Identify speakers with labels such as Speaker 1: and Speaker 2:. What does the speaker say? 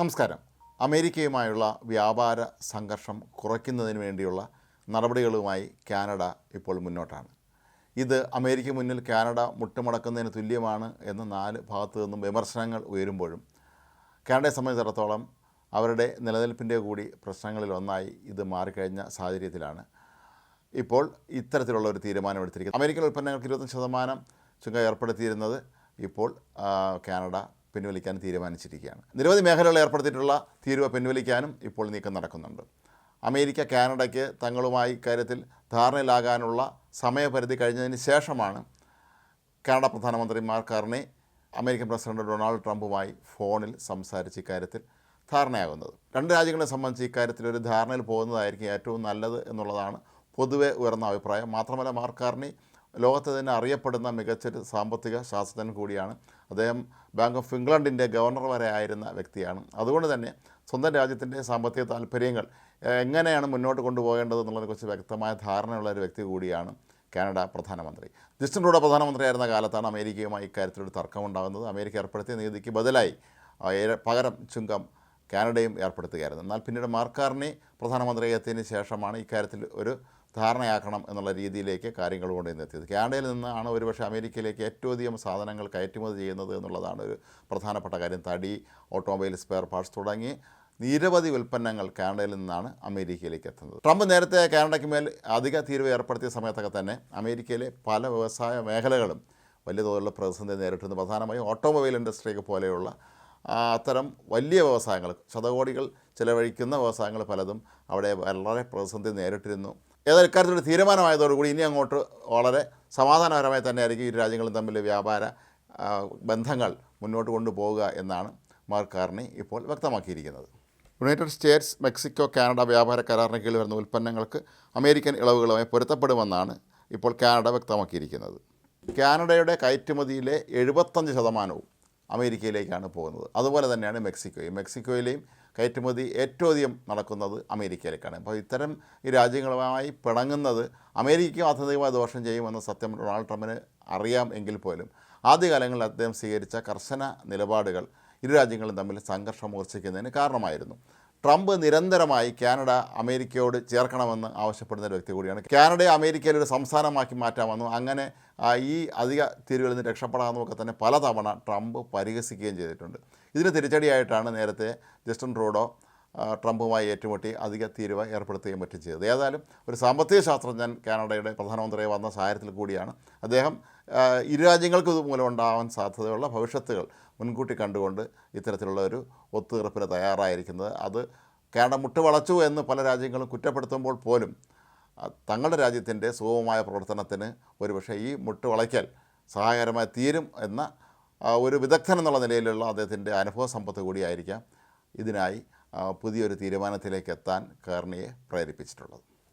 Speaker 1: നമസ്കാരം. അമേരിക്കയുമായുള്ള വ്യാപാര സംഘർഷം കുറയ്ക്കുന്നതിന് വേണ്ടിയുള്ള നടപടികളുമായി കാനഡ ഇപ്പോൾ മുന്നോട്ടാണ്. ഇത് അമേരിക്ക മുന്നിൽ കാനഡ മുട്ടുമടക്കുന്നതിന് തുല്യമാണ് എന്ന് നാല് ഭാഗത്തു നിന്നും വിമർശനങ്ങൾ ഉയരുമ്പോഴും കാനഡയെ സംബന്ധിച്ചിടത്തോളം അവരുടെ നിലനിൽപ്പിന്റെ കൂടി പ്രശ്നങ്ങളിൽ ഒന്നായി ഇത് മാറിക്കഴിഞ്ഞ സാഹചര്യത്തിലാണ്. ഇപ്പോൾ ഇത്തരത്തിലുള്ള ഒരു തീരുമാനമെടുത്തിരിക്കുന്നത് അമേരിക്കൻ ഉൽപ്പന്നങ്ങൾക്ക് ഇരുപത്തഞ്ച് ശതമാനം ചുങ്ക ഏർപ്പെടുത്തിയിരുന്നത് ഇപ്പോൾ കാനഡ പിൻവലിക്കാൻ തീരുമാനിച്ചിരിക്കുകയാണ്. നിരവധി മേഖലകൾ ഏർപ്പെടുത്തിയിട്ടുള്ള തീരുവ പിൻവലിക്കാനും ഇപ്പോൾ നീക്കം നടക്കുന്നുണ്ട്. അമേരിക്ക കാനഡയ്ക്ക് തങ്ങളുമായി ഇക്കാര്യത്തിൽ ധാരണയിലാകാനുള്ള സമയപരിധി കഴിഞ്ഞതിന് ശേഷമാണ് കാനഡ പ്രധാനമന്ത്രി Mark Carney American president Donald ട്രംപുമായി ഫോണിൽ സംസാരിച്ച് ഇക്കാര്യത്തിൽ ധാരണയാകുന്നത്. രണ്ട് രാജ്യങ്ങളെ സംബന്ധിച്ച് ഇക്കാര്യത്തിൽ ഒരു ധാരണയിൽ പോകുന്നതായിരിക്കും ഏറ്റവും നല്ലത് എന്നുള്ളതാണ് പൊതുവെ ഉയർന്ന അഭിപ്രായം. മാത്രമല്ല മാർക്ക് കാർണി ലോകത്ത് തന്നെ അറിയപ്പെടുന്ന മികച്ചൊരു സാമ്പത്തിക ശാസ്ത്രജ്ഞൻ കൂടിയാണ്. അദ്ദേഹം ബാങ്ക് ഓഫ് ഇംഗ്ലണ്ടിന്റെ ഗവർണർ വരെ ആയിരുന്ന വ്യക്തിയാണ്. അതുകൊണ്ട് തന്നെ സ്വന്തം രാജ്യത്തിന്റെ സാമ്പത്തിക താല്പര്യങ്ങൾ എങ്ങനെയാണ് മുന്നോട്ട് കൊണ്ടുപോകേണ്ടത് എന്നുള്ളതിനെക്കുറിച്ച് വ്യക്തമായ ധാരണയുള്ള ഒരു വ്യക്തി കൂടിയാണ് കാനഡ പ്രധാനമന്ത്രി. ജസ്റ്റിൻ ട്രൂഡോ പ്രധാനമന്ത്രിയായിരുന്ന കാലത്താണ് അമേരിക്കയുമായി ഇക്കാര്യത്തിലൊരു തർക്കമുണ്ടാകുന്നത്. അമേരിക്ക ഏർപ്പെടുത്തിയ നീതിക്ക് ബദലായി പകരം ചുങ്കം കാനഡയും ഏർപ്പെടുത്തുകയായിരുന്നു. എന്നാൽ പിന്നീട് മാർക്കാറിനെ പ്രധാനമന്ത്രിയെത്തിയതിന് ശേഷമാണ് ഇക്കാര്യത്തിൽ ഒരു ധാരണയാക്കണം എന്നുള്ള രീതിയിലേക്ക് കാര്യങ്ങൾ കൊണ്ടുവന്നെത്തിയത്. കാനഡയിൽ നിന്നാണ് ഒരുപക്ഷെ അമേരിക്കയിലേക്ക് ഏറ്റവും അധികം സാധനങ്ങൾ കയറ്റുമതി ചെയ്യുന്നത് എന്നുള്ളതാണ് ഒരു പ്രധാനപ്പെട്ട കാര്യം. തടി ഓട്ടോമൊബൈൽ സ്പെയർ പാർട്സ് തുടങ്ങി നിരവധി ഉൽപ്പന്നങ്ങൾ കാനഡയിൽ നിന്നാണ് അമേരിക്കയിലേക്ക് എത്തുന്നത്. ട്രംപ് നേരത്തെ കാനഡയ്ക്ക് മേൽ അധിക തീരുവ ഏർപ്പെടുത്തിയ സമയത്തൊക്കെ തന്നെ അമേരിക്കയിലെ പല വ്യവസായ മേഖലകളും വലിയ തോതിലുള്ള പ്രതിസന്ധി നേരിട്ടുന്നു പ്രധാനമായും ഓട്ടോമൊബൈൽ ഇൻഡസ്ട്രിയൊക്കെ പോലെയുള്ള അത്തരം വലിയ വ്യവസായങ്ങൾ ശതകോടികൾ ചിലവഴിക്കുന്ന വ്യവസായങ്ങൾ പലതും അവിടെ വളരെ പ്രതിസന്ധി നേരിട്ടിരുന്നു. ഏതായാലും ഇക്കാര്യത്തിലൊരു തീരുമാനമായതോടുകൂടി ഇനി അങ്ങോട്ട് വളരെ സമാധാനപരമായി തന്നെ ആയിരിക്കും ഇരു രാജ്യങ്ങളും തമ്മിൽ വ്യാപാര ബന്ധങ്ങൾ മുന്നോട്ട് കൊണ്ടുപോവുക എന്നാണ് മാർക്ക് കാർണി ഇപ്പോൾ വ്യക്തമാക്കിയിരിക്കുന്നത്. യുണൈറ്റഡ് സ്റ്റേറ്റ്സ് മെക്സിക്കോ കാനഡ വ്യാപാര കരാറിന് കീഴിൽ വരുന്ന ഉൽപ്പന്നങ്ങൾക്ക് അമേരിക്കൻ ഇളവുകളുമായി പൊരുത്തപ്പെടുമെന്നാണ് ഇപ്പോൾ കാനഡ വ്യക്തമാക്കിയിരിക്കുന്നത്. കാനഡയുടെ കയറ്റുമതിയിലെ എഴുപത്തഞ്ച് ശതമാനവും അമേരിക്കയിലേക്കാണ് പോകുന്നത്. അതുപോലെ തന്നെയാണ് മെക്സിക്കോയും. മെക്സിക്കോയിലെയും കയറ്റുമതി ഏറ്റവും അധികം നടക്കുന്നത് അമേരിക്കയിലേക്കാണ്. അപ്പോൾ ഇത്തരം ഈ രാജ്യങ്ങളുമായി പിണങ്ങുന്നത് അമേരിക്കയ്ക്കും ആധുനികമായി ദോഷം ചെയ്യുമെന്ന് സത്യം ഡൊണാൾഡ് ട്രംപിന് അറിയാം എങ്കിൽ പോലും. ആദ്യകാലങ്ങളിൽ അദ്ദേഹം സ്വീകരിച്ച കർശന നിലപാടുകൾ ഇരു രാജ്യങ്ങളും തമ്മിൽ സംഘർഷം മൂർച്ഛിക്കുന്നതിന് കാരണമായിരുന്നു. ട്രംപ് നിരന്തരമായി കാനഡ അമേരിക്കയോട് ചേർക്കണമെന്ന് ആവശ്യപ്പെടുന്ന ഒരു വ്യക്തി കൂടിയാണ്. കാനഡയെ അമേരിക്കയിൽ ഒരു സംസ്ഥാനമാക്കി മാറ്റാമെന്നും അങ്ങനെ ഈ അധിക തീരുവിൽ നിന്ന് രക്ഷപ്പെടാമെന്നൊക്കെ തന്നെ പലതവണ ട്രംപ് പരിഹസിക്കുകയും ചെയ്തിട്ടുണ്ട്. ഇതിന് തിരിച്ചടിയായിട്ടാണ് നേരത്തെ ജസ്റ്റിൻ ട്രൂഡോ ട്രംപുമായി ഏറ്റുമുട്ടി അധിക തീരുവ ഏർപ്പെടുത്തുകയും മറ്റും ചെയ്തത് ഏതായാലും ഒരു സാമ്പത്തിക ശാസ്ത്രജ്ഞൻ കാനഡയുടെ പ്രധാനമന്ത്രിയായി വന്ന സഹായത്തിൽ കൂടിയാണ് അദ്ദേഹം ഇരു രാജ്യങ്ങൾക്കും ഇതുമൂലം ഉണ്ടാവാൻ സാധ്യതയുള്ള ഭവിഷ്യത്തുകൾ മുൻകൂട്ടി കണ്ടുകൊണ്ട് ഇത്തരത്തിലുള്ള ഒരു ഒത്തുതീർപ്പിന് തയ്യാറായിരിക്കുന്നത്. അത് കാനഡ മുട്ടുവളച്ചു എന്ന് പല രാജ്യങ്ങളും കുറ്റപ്പെടുത്തുമ്പോൾ പോലും തങ്ങളുടെ രാജ്യത്തിന്റെ സുഗമമായ പ്രവർത്തനത്തിന് ഒരുപക്ഷെ ഈ മുട്ടുവളയ്ക്കൽ സഹായകരമായി തീരും എന്ന ഒരു വിദഗ്ധൻ എന്നുള്ള നിലയിലുള്ള അദ്ദേഹത്തിന്റെ അനുഭവ സമ്പത്ത് കൂടിയായിരിക്കാം ഇതിനായി പുതിയൊരു തീരുമാനത്തിലേക്ക് എത്താൻ കേർണിയെ പ്രേരിപ്പിച്ചിട്ടുള്ളത്.